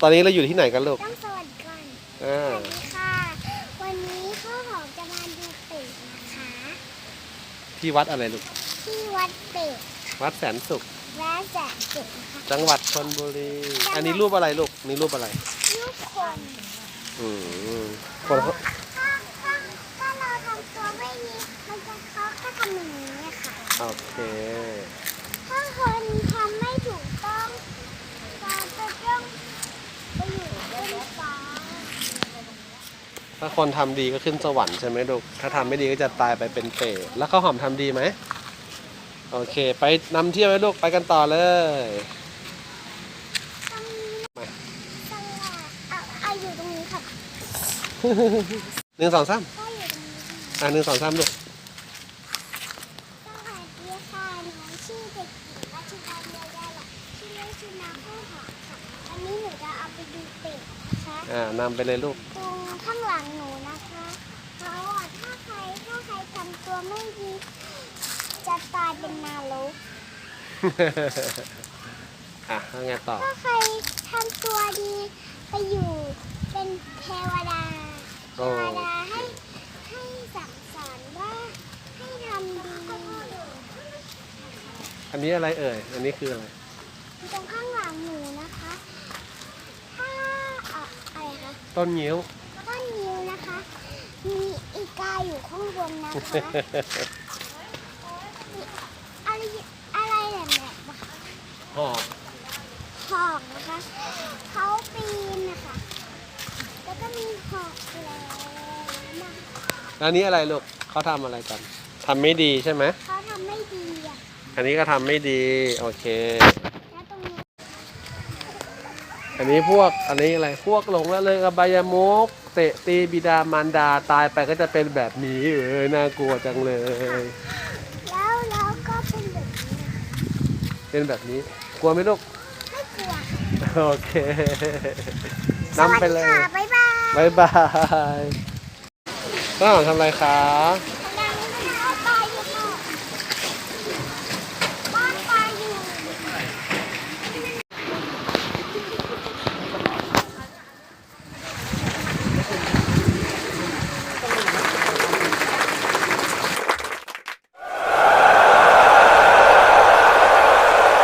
ตอนนี้เราอยู่ที่ไหนกันลูกต้องสวัสดีก่อนอ่าสวัสดีค่ะ วันนี้ข้าวหอมจะมาดูเป็ดนะคะ ที่วัดอะไรลูก ที่วัดเป็ดวัดแสนสุขและแสนเป็ดนะคะ จังหวัดชนบุรี อันนี้รูปอะไรลูก นี่รูปอะไร ลูกคนอืมคนเขาถ้าถ้าถ้าเราทำตัวไม่ดีมันจะเขาก็ทำอย่างนี้ค่ะ โอเค ถ้าคนทำไม่ถูกต้องเราจะต้องไปอยู่บนฟ้า ถ้าคนทำดีก็ขึ้นสวรรค์ใช่ไหมลูก ถ้าทำไม่ดีก็จะตายไปเป็นเปรตแล้วข้าวหอมทำดีไหม โอเค ไปนำเที่ยวไหมลูก ไปกันต่อเลยมาอายู่ตรงนี้ค่ะหนึ่งสองสามก็อยู่ตรงนี้ค่ะอะหนึ่งสองสามลูก สวัสดีค่ะหนูชื่อเด็กหญิงรัชดาเดียวดาหละ ชื่อเล่นชื่อน้ำข้าวหอมค่ะวันนี้หนูจะเอาไปดูเป็ดนะคะอ่านำไปเลยลูก ตรงข้างหลังหนูนะคะเขาอะถ้าใครถ้าใครทำตัวไม่ดีจะตายเป็นนรกอะแล้วไงต่อ ถ้าใครทำตัวดีไปอยู่เป็นเทวดาเทโอ้ วดาให้ให้สั่งสอนว่าให้ทำดี อันนี้อะไรเอ่ย อันนี้คืออะไร ตรงข้างหลังหนูนะคะ ถ้าอะอะไรคะต้นงิ้วต้นนิ้วนะคะ มีอีกาอยู่ข้างบนนะคะอะไรอะไรแบบเนี้ยนะคะหอกหอกนะคะเขาปีนนะคะแล้วก็มีหอกแล้วนะแล้วอันนี้อะไรลูกเขาทำอะไรกันทำไม่ดีใช่ไหมเขาทำไม่ดีอะอันนี้ก็ทำไม่ดี โอเคแล้วตรงนี้ อันนี้พวกอันนี้อะไรพวกหลงละเลยอบายมุกเตะตีบิดามารดาตายไปก็จะเป็นแบบนี้เออน่ากลัวจังเลย แล้วแล้วก็เป็นแบบนี้นะคะเป็นแบบนี้ กลัวไหมลูก ไม่กลัวโอเคนำไปเลย สวัสดีค่ะบ๊ายบายบายบายก็ทำอะไรคะท